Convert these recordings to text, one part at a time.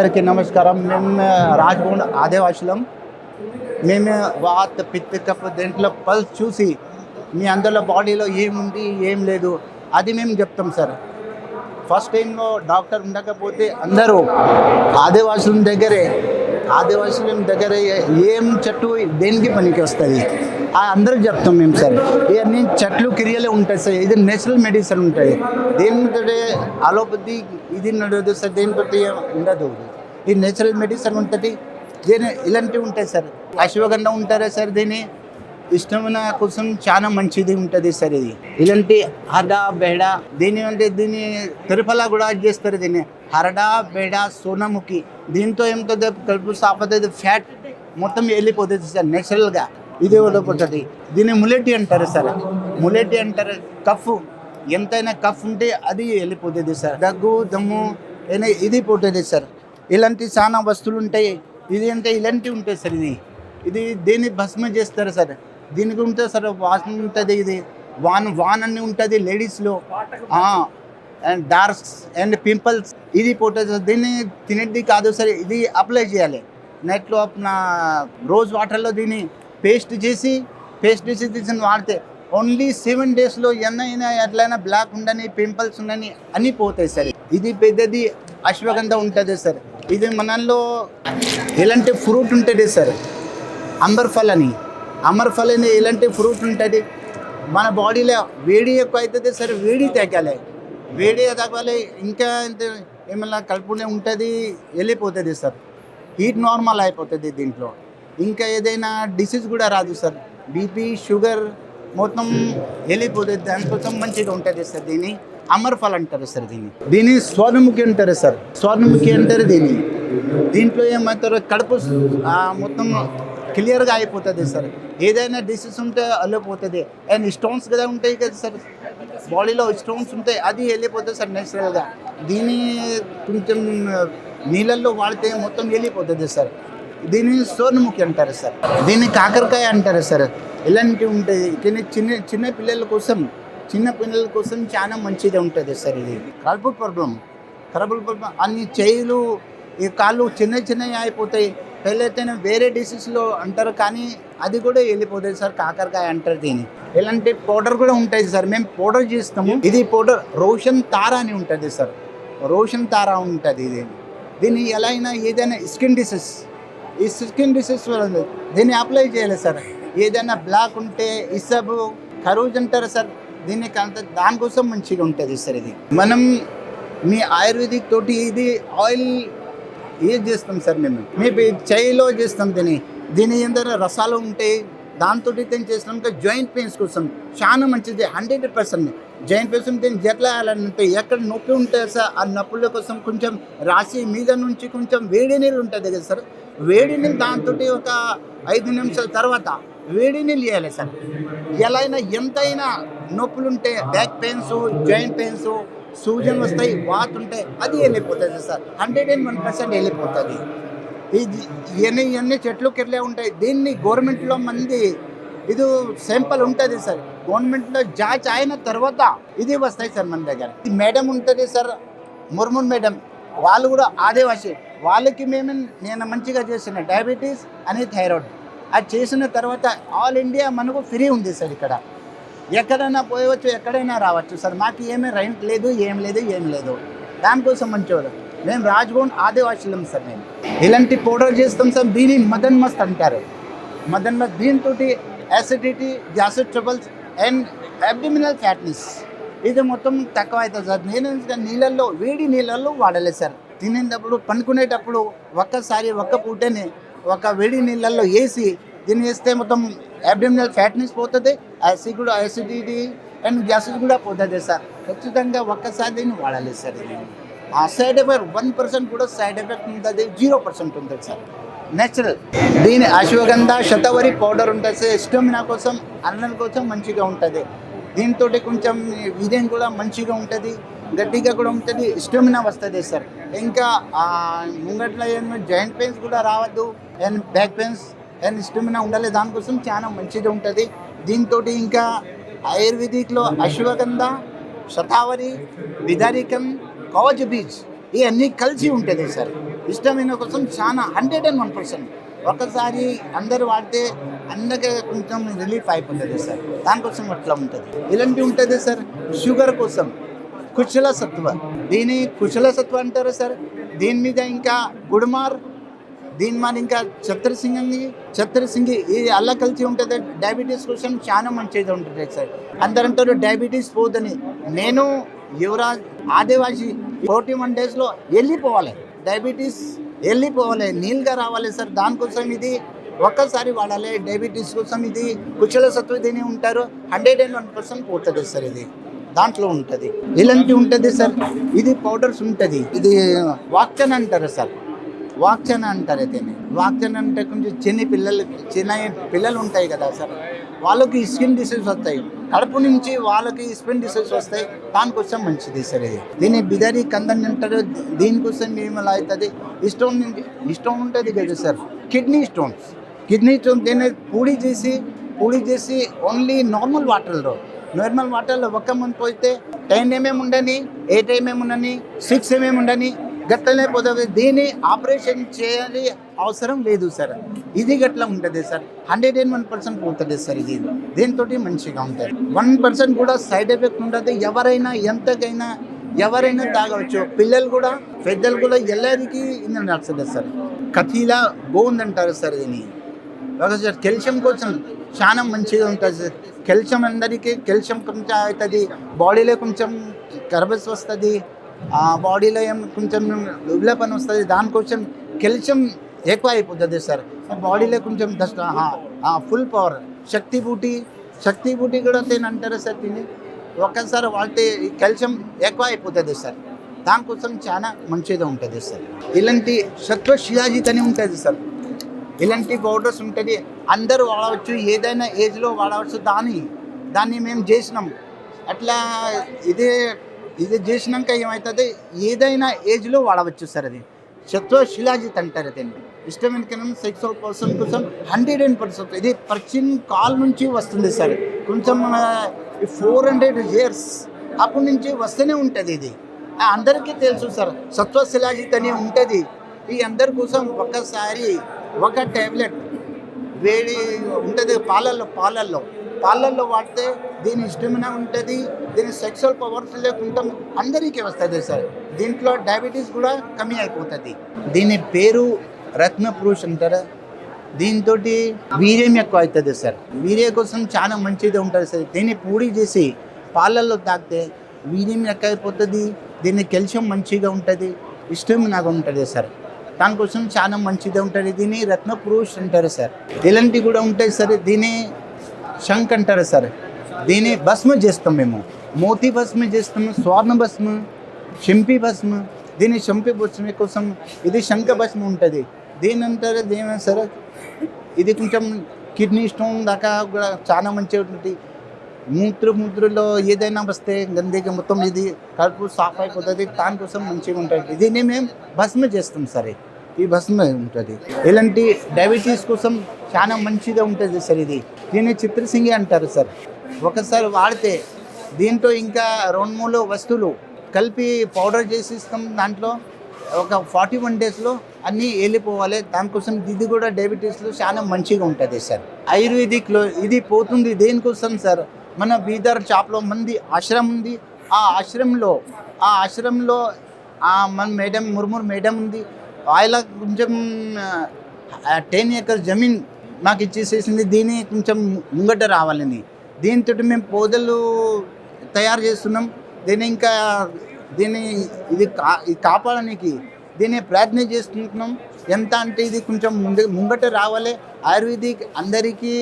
అందరికీ నమస్కారం. మేము రాజ్భవన్ ఆదివాసులం. మేము వాత పిత్త కప్ దేంట్లో పల్స్ చూసి మీ అందరిలో బాడీలో ఏముంది ఏం లేదు అది మేము చెప్తాం సార్. ఫస్ట్ టైంలో డాక్టర్ ఉండకపోతే అందరూ ఆదివాసుల దగ్గరే ఆదివాసుల దగ్గర ఏం చెట్టు దేనికి పనికి వస్తుంది? ఆ అందరూ చెప్తాం మేము సార్. ఇవన్నీ చెట్లు క్రియలే ఉంటాయి సార్. ఇది నేచురల్ మెడిసిన్ ఉంటుంది దేనితో అలోపతి ఇది నడదు సార్. దేనితో ఉండదు. ఇది నేచురల్ మెడిసిన్ ఉంటుంది. దీని ఇలాంటివి ఉంటాయి సార్. అశ్వగంధ ఉంటారా సార్ దీని. ఇష్టమైన కోసం చాలా మంచిది ఉంటుంది సార్ ఇది. ఇలాంటి హడా బేడ దీని అంటే దీన్ని తిరుపల కూడా చేస్తారు దీన్ని. హరడా బేడ సోనాముఖి. దీంతో ఏమిటో కలుపు సాపతుంది ఫ్యాట్ మొత్తం వెళ్ళిపోతుంది సార్ నేచురల్గా ఇది వదిలిపోతుంది దీన్ని ములెట్టి అంటారు సార్. ములెట్టి అంటారు. కఫ్. ఎంతైనా కఫ్ ఉంటే అది వెళ్ళిపోతుంది సార్. దగ్గు దమ్ము అయినా ఇది పోతుంది సార్. ఇలాంటి చాలా వస్తువులు ఉంటాయి. ఇది అంటే ఇలాంటివి ఉంటాయి సార్ ఇది. ఇది దీన్ని భస్మ చేస్తారు సార్? దీనికి ఉంటుంది సార్ వాసన ఉంటుంది ఇది. వాన్ వాన్ అన్ని ఉంటుంది లేడీస్లో అండ్ డార్క్స్ అండ్ పింపుల్స్ ఇది పోతుంది సార్ దీన్ని తినేది కాదు సార్ ఇది అప్లై చేయాలి. నెట్లో నా రోజ్ వాటర్లో దీన్ని పేస్ట్ చేసి పేస్ట్ చేసి తీసిన వాడితే ఓన్లీ సెవెన్ డేస్లో ఎన్నైనా ఎట్లయినా బ్లాక్ ఉండని పింపుల్స్ ఉండని అన్నీ పోతాయి సార్. ఇది పెద్దది అశ్వగంధ ఉంటుంది సార్. ఇది మనలో ఎలాంటి ఫ్రూట్ ఉంటుంది సార్? అంబర్ఫల్ అని అంబర్ఫల్ అని ఎలాంటి ఫ్రూట్ ఉంటుంది? మన బాడీలో వేడి ఎక్కువ అవుతుంది సార్ వేడి తగ్గాలి. వేడి తగ్గాలి ఇంకా ఏమైనా కలుపునే ఉంటుంది వెళ్ళిపోతుంది సార్. హీట్ నార్మల్ అయిపోతుంది దీంట్లో. ఇంకా ఏదైనా డిసీజ్ కూడా రాదు సార్. బీపీ షుగర్ మొత్తం వెళ్ళిపోతుంది. దానికోసం మంచిగా ఉంటుంది సార్ దీన్ని. అమర్ఫల్ అంటారు సార్ దీన్ని. దీన్ని స్వర్ణముఖి అంటారు సార్. స్వర్ణముఖి అంటారు దీన్ని. దీంట్లో ఏమంటారు కడుపు మొత్తం క్లియర్గా అయిపోతుంది సార్. ఏదైనా డిసీజ్ ఉంటే వెళ్ళిపోతుంది. అండ్ స్టోన్స్ కదా ఉంటాయి కదా సార్. బాడీలో స్టోన్స్ ఉంటాయి అది వెళ్ళిపోతుంది సార్ నేచురల్గా దీన్ని కొంచెం నీళ్ళల్లో వాడితే మొత్తం వెళ్ళిపోతుంది సార్. దీన్ని సోర్ణముఖి అంటారు సార్. దీన్ని కాకరకాయ అంటారు సార్. ఇలాంటివి ఉంటాయి. కానీ చిన్న చిన్న పిల్లల కోసం చిన్న పిల్లల కోసం చాలా మంచిగా ఉంటుంది సార్ ఇది. కలుపు ప్రాబ్లం కలుపు ప్రాబ్లం అన్ని చేతులు ఈ కాళ్ళు చిన్న చిన్నవి అయిపోతాయి. పెళ్ళైతేనే వేరే డిసీజ్లో అంటారు కానీ అది కూడా వెళ్ళిపోతుంది సార్ కాకరకాయ అంటారు దీన్ని. ఇలాంటి పౌడర్ కూడా ఉంటుంది సార్. మేము పౌడర్ చేస్తాము. ఇది పౌడర్ రోషన్ తారా అని ఉంటుంది సార్. రోషన్ తారా ఉంటుంది ఇది. దీన్ని ఎలా అయినా ఏదైనా స్కిన్ డిసీజ్ ఈ స్కిన్ డిసీజ్ వల్ల దీన్ని అప్లై చేయాలి సార్. ఏదైనా బ్లాక్ ఉంటే ఇసబు ఖరూజ్ అంటారు సార్. దీనికి అంత దానికోసం మంచిగా ఉంటుంది సార్ ఇది. మనం మీ ఆయుర్వేదిక్ తోటి ఇది ఆయిల్ ఏది చేస్తాం సార్ మేము? మీ చేయిలో చేస్తాం దీన్ని. దీని ఏంటంటే రసాలు ఉంటాయి దాంతో దీన్ని చేస్తాం జాయింట్ పెయిన్స్ కోసం. చాలా మంచిది హండ్రెడ్ పర్సెంట్ జాయింట్ పెయిన్స్ దీన్ని ఎట్లా వేయాలంటే ఎక్కడ నొప్పి ఉంటుంది సార్? ఆ నొప్పుల కోసం కొంచెం రాసి మీద నుంచి కొంచెం వేడి నీళ్ళు ఉంటుంది కదా సార్? వేడి నీళ్ళు దాంతో ఒక ఐదు నిమిషాల తర్వాత వేడి నీళ్ళు సార్. ఎలా అయినా ఎంతైనా నొప్పులుంటే బ్యాక్ పెయిన్స్ జాయింట్ పెయిన్స్ సూజన్ వస్తాయి వాత్ ఉంటాయి అది వెళ్ళిపోతుంది sir. Hundred and one percent వెళ్ళిపోతుంది. ఇది ఇవన్నీ ఎన్ని చెట్లు కిర్లే ఉంటాయి దీన్ని గవర్నమెంట్లో మంది ఇది సింపుల్ ఉంటుంది సార్. గవర్నమెంట్లో జాచ్ అయిన తర్వాత ఇది వస్తాయి సార్ మన దగ్గర. ఈ మేడం ఉంటుంది సార్ ముర్మున్ మేడం వాళ్ళు కూడా ఆదివాసి. వాళ్ళకి మేము నేను మంచిగా చేసిన డయాబెటీస్ అని థైరాయిడ్ అది చేసిన తర్వాత ఆల్ ఇండియా మనకు ఫ్రీ ఉంది సార్ ఇక్కడ. ఎక్కడైనా పోయవచ్చు ఎక్కడైనా రావచ్చు. సార్ మాకు ఏమీ రైంట్ లేదు ఏం లేదు ఏం లేదు. దానికోసం మంచివాడు మేము రాజ్భవన్ ఆదివాసులం సార్ మేము. ఇలాంటి పౌడర్ చేస్తాం సార్ దీని మదన్ మస్త్ అంటారు. మదన్ మస్త్ దీంతో acidity gastric troubles and abdominal fatness ఇది మొత్తం తక్కువ అవుతుంది సార్. నేను నీళ్ళల్లో వేడి నీళ్ళల్లో వాడలేదు సార్. తినేటప్పుడు పండుకునేటప్పుడు ఒక్కసారి ఒక్క పూటనే ఒక వేడి నీళ్ళల్లో వేసి దీన్ని వేస్తే మొత్తం అబ్డిమినల్ ఫ్యాట్నెస్ పోతుంది యాసిడ్ కూడా యాసిడిటీ అండ్ గ్యాసెస్ కూడా పోతుంది సార్. ఖచ్చితంగా ఒక్కసారి దీన్ని వాడాలి సార్ ఆ సైడ్ ఎఫెక్ట్ వన్ పర్సెంట్ కూడా సైడ్ ఎఫెక్ట్ ఉంటుంది జీరో పర్సెంట్ ఉంటుంది సార్. నేచురల్ దీని అశ్వగంధ శతవరి పౌడర్ ఉంటుంది సార్. స్టెమినా కోసం అన్నం కోసం మంచిగా ఉంటుంది. దీంతో కొంచెం ఇదేం కూడా మంచిగా ఉంటుంది గట్టిగా కూడా ఉంటుంది స్టెమినా వస్తుంది సార్. ఇంకా ముంగట్లో ఏమో జాయింట్ పెయిన్స్ కూడా రావద్దు. And back pains and stamina ఉండాలి. దానికోసం చాలా మంచిగా ఉంటుంది. దీంతో ఇంకా ఆయుర్వేదిక్లో అశ్వగంధ శతావరి విదారికం కవచ బీచ్ ఇవన్నీ కలిసి ఉంటుంది సార్. ఇష్టమైన కోసం చాలా హండ్రెడ్ అండ్ వన్ పర్సెంట్. ఒకసారి అందరు వాడితే అందరికీ కొంచెం రిలీఫ్ అయిపోతుంది సార్. దానికోసం అట్లా ఉంటుంది. ఇలాంటివి ఉంటుంది సార్ షుగర్ కోసం. కుశల సత్వ దీని కుశల సత్వ అంటారు సార్. దీని మీద ఇంకా గుడుమార్ దీని మరి ఇంకా ఛత్రసింగి ఛత్రసింగి ఇది అల్ల కలిసి ఉంటుంది. డయాబెటీస్ కోసం చాలా మంచిది ఉంటుంది సార్. అందరంటారు డయాబెటీస్ పోదని. నేను యువరాజ్ ఆదివాసి ఫోర్టీ వన్ డేస్లో వెళ్ళిపోవాలి. డయాబెటీస్ వెళ్ళిపోవాలి. నీళ్ళుగా రావాలి సార్. దానికోసం ఇది ఒక్కసారి వాడాలి. డయాబెటీస్ కోసం ఇది కుచల సత్వ దీని ఉంటారు. హండ్రెడ్ అండ్ వన్ పర్సెంట్ పోతుంది సార్ ఇది. దాంట్లో ఉంటుంది. ఇలాంటివి ఉంటుంది సార్. ఇది పౌడర్స్ ఉంటుంది. ఇది వాక్చన్ అంటారు సార్. వాక్చన్ అంటారు దీన్ని వాక్చన్ అంటే కొంచెం చిన్న పిల్లలు చిన్న పిల్లలు ఉంటాయి కదా సార్. వాళ్ళకి స్కిన్ డిసీజ్ వస్తాయి. కడుపు నుంచి వాళ్ళకి స్కిన్ డిసీజ్ వస్తాయి. దానికోసం మంచిది సార్ ఇది. దీన్ని బిదరి కందని అంటారు. దీనికోసం ఏమలా అవుతుంది? ఇష్టం నుంచి ఇష్టం ఉంటుంది కదా sir. Kidney stones. Kidney stone దీన్ని పూడి చేసి పూడి చేసి ఓన్లీ నార్మల్ వాటర్లో. నార్మల్ వాటర్లో ఒక్క మంత్ పోతే టెన్ ఎంఎం ఉండని ఎయిట్ ఎంఎం ఉండని సిక్స్ ఎంఎం ఉండని గట్లనే పోతుంది. దీన్ని ఆపరేషన్ చేయాలి అవసరం లేదు సార్. ఇది గట్లా ఉంటుంది sir. Hundred and one percent పోతుంది సార్ ఇది. దీంతో మంచిగా ఉంటుంది. వన్ పర్సెంట్ కూడా సైడ్ ఎఫెక్ట్ ఉంటుంది ఎవరైనా ఎంతకైనా ఎవరైనా తాగవచ్చు. పిల్లలు కూడా పెద్దలు కూడా ఎల్లరికి ఇది నడుస్తుంది సార్. కతీలా బాగుందంటారు అంటారు సార్ దీన్ని. ఓకే సార్ కెల్షియం కోసం చాలా మంచిగా ఉంటుంది సార్. కెల్షియం అందరికీ కెల్షియం కొంచెం అవుతుంది. బాడీలో కొంచెం కరబస్ వస్తుంది. బాడీలో ఏం కొంచెం పని వస్తుంది దానికోసం కెల్షియం ఎక్కువ అయిపోతుంది సార్. బాడీలో కొంచెం దస్ట్ ఫుల్ పవర్ శక్తి బూటి శక్తి బూటి కూడా తినంటారా సార్ తిని ఒక్కసారి వాడితే కెల్షియం ఎక్కువ అయిపోతుంది సార్. దానికోసం చాలా మంచిగా ఉంటుంది సార్. ఇలాంటి సత్వ శిలాజిత్ అని ఉంటుంది సార్. ఇలాంటి పౌడర్స్ ఉంటుంది. అందరూ వాడవచ్చు ఏదైనా ఏజ్లో వాడవచ్చు దాన్ని దాన్ని మేము చేసినాం. అట్లా ఇదే ఇది చేసినాక ఏమవుతుంది ఏదైనా ఏజ్లో వాడవచ్చు సార్ అది. సత్వ శిలాజిత్ అంటారు దీన్ని. ఇష్టమైన కింద సెక్సువల్ పర్సన్ కోసం హండ్రెడ్ అండ్ పర్సెంట్ ఇది పర్చిన్ కాల్ నుంచి వస్తుంది సార్. కొంచెం ఫోర్ హండ్రెడ్ ఇయర్స్ అప్పటి నుంచి వస్తూనే ఉంటుంది ఇది. అందరికీ తెలుసు సార్. సత్వ శిలాజిత్ అని ఉంటుంది. ఈ అందరి కోసం ఒక్కసారి ఒక టాబ్లెట్ వేడి ఉంటుంది పాలల్లో పాలల్లో. పాలల్లో వాడితే దీని ఇష్టమైన ఉంటుంది దీని సెక్సువల్ పవర్స్ లేకుండా అందరికీ వస్తుంది సార్. దీంట్లో డయాబెటీస్ కూడా కమ్మి అయిపోతుంది. దీని పేరు రత్న పురుష్ అంటారా? దీంతో వీర్యం ఎక్కువ అవుతుంది సార్. వీర్య కోసం చాలా మంచిది ఉంటుంది సార్. దీన్ని పూడి చేసి పాలల్లో తాగితే వీర్యం ఎక్కువ అయిపోతుంది దీన్ని కాల్షియం మంచిగా ఉంటుంది ఇష్టం ఉంటుంది సార్. దానికోసం చాలా మంచిది ఉంటుంది. దీన్ని రత్న పురుష్ అంటారు సార్. ఇలాంటివి కూడా ఉంటాయి సార్. దీన్ని శంక్ అంటారు సార్. దీన్ని భస్మ చేస్తాం మేము. మోతి భస్మ చేస్తాము స్వర్ణ భస్మ శంపి భస్మ. దీని శంపి భస్మ కోసం ఇది శంఖ భస్మ ఉంటుంది. దీని అంటారు దీని సరే ఇది కొంచెం కిడ్నీ స్టోన్ దాకా కూడా చాలా మంచిగా ఉంటుంది. మూత్ర మూత్రలో ఏదైనా వస్తే గందీగా మొత్తం ఇది కడుపు సాఫ్ అయిపోతుంది. దానికోసం మంచిగా ఉంటుంది. దీన్ని మేము భస్మ చేస్తాం సరే. ఈ భస్మే ఉంటుంది. ఇలాంటి డయాబెటీస్ కోసం చాలా మంచిగా ఉంటుంది సార్ ఇది. దీన్ని చిత్రసింగి అంటారు సార్. ఒకసారి వాడితే దీంతో ఇంకా రెండు మూడు వస్తువులు కలిపి పౌడర్ చేసి ఇస్తాం దాంట్లో. ఒక ఫార్టీ వన్ డేస్లో అన్నీ వెళ్ళిపోవాలి దానికోసం ఇది కూడా డయాబెటీస్లో చాలా మంచిగా ఉంటుంది సార్. ఆయుర్వేదిక్లో ఇది పోతుంది దేనికోసం సార్? మన బీదర్ షాప్లో మంది ఆశ్రమం ఉంది. ఆ ఆశ్రమంలో ఆ ఆశ్రమంలో మన మేడం ముర్ముర్ మేడం ఉంది. ఆయన కొంచెం టెన్ ఎకర్స్ జమీన్ మాకు ఇచ్చేసేసింది దీన్ని కొంచెం ముంగట రావాలని. దీంతో మేము పోదలు తయారు చేస్తున్నాం. దీన్ని ఇంకా దీన్ని ఇది కా ఇది కాపాడడానికి దీన్ని ప్రయత్నం చేస్తున్నాం. ఎంత అంటే ఇది కొంచెం ముందు ముంగట రావాలి. ఆయుర్వేదిక్ అందరికీ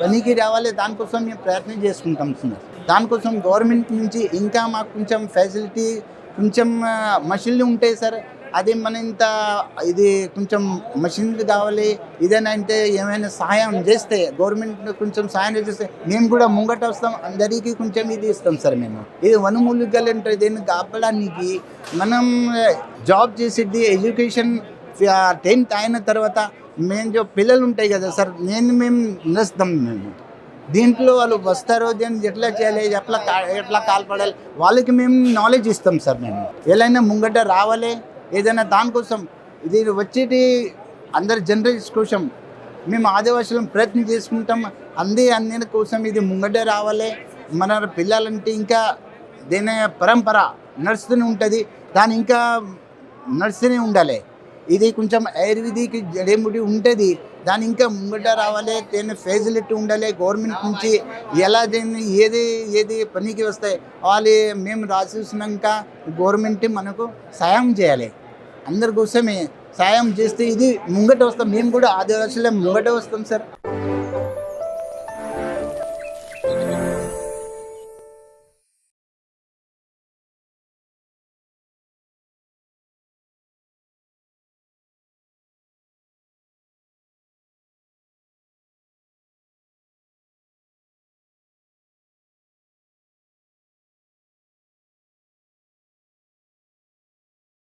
పనికి రావాలి. దానికోసం మేము ప్రయత్నం చేసుకుంటాం సార్. దానికోసం గవర్నమెంట్ నుంచి ఇంకా మాకు కొంచెం ఫెసిలిటీ కొంచెం మషిన్లు ఉంటాయి సార్. అది మన ఇంత ఇది కొంచెం మషిన్లు కావాలి ఏదైనా అంటే ఏమైనా సహాయం చేస్తే గవర్నమెంట్ కొంచెం సహాయం చేస్తే మేము కూడా ముంగట వస్తాం అందరికీ కొంచెం ఇది ఇస్తాం సార్ మేము. ఇది వనమూలికలు అంటే దీన్ని కాపడానికి మనం జాబ్ చేసేది ఎడ్యుకేషన్ టెన్త్ అయిన తర్వాత మేము జో పిల్లలు ఉంటాయి కదా సార్ నేను మేము నిలుస్తాం మేము. దీంట్లో వాళ్ళు వస్తారో దీన్ని ఎట్లా చేయాలి ఎట్లా ఎట్లా కాల్పడాలి వాళ్ళకి మేము నాలెడ్జ్ ఇస్తాం సార్ మేము. ఎలా ముంగట రావాలి ఏదైనా దానికోసం ఇది వచ్చేటి అందరి జనరేషన్ కోసం మేము ఆదివాసులం ప్రయత్నం చేసుకుంటాం. అందే అందిన కోసం ఇది ముంగట రావాలి. మన పిల్లలంటే ఇంకా దేని పరంపర నడుస్తూనే ఉంటుంది. దాని ఇంకా నడుస్తూనే ఉండాలి. ఇది కొంచెం ఆయుర్వేదిక్ జడేముడి ఉంటుంది. దాని ఇంకా ముంగట రావాలి దీని ఫెసిలిటీ ఉండాలి గవర్నమెంట్ నుంచి ఎలా దీన్ని ఏది ఏది పనికి వస్తాయి వాళ్ళు మేము రాసినాక గవర్నమెంట్ మనకు సాయం చేయాలి. అందరి కోసమే సాయం చేస్తే ఇది ముంగట వస్తాం మేము కూడా ఆదివాసులే ముంగట వస్తాం సార్.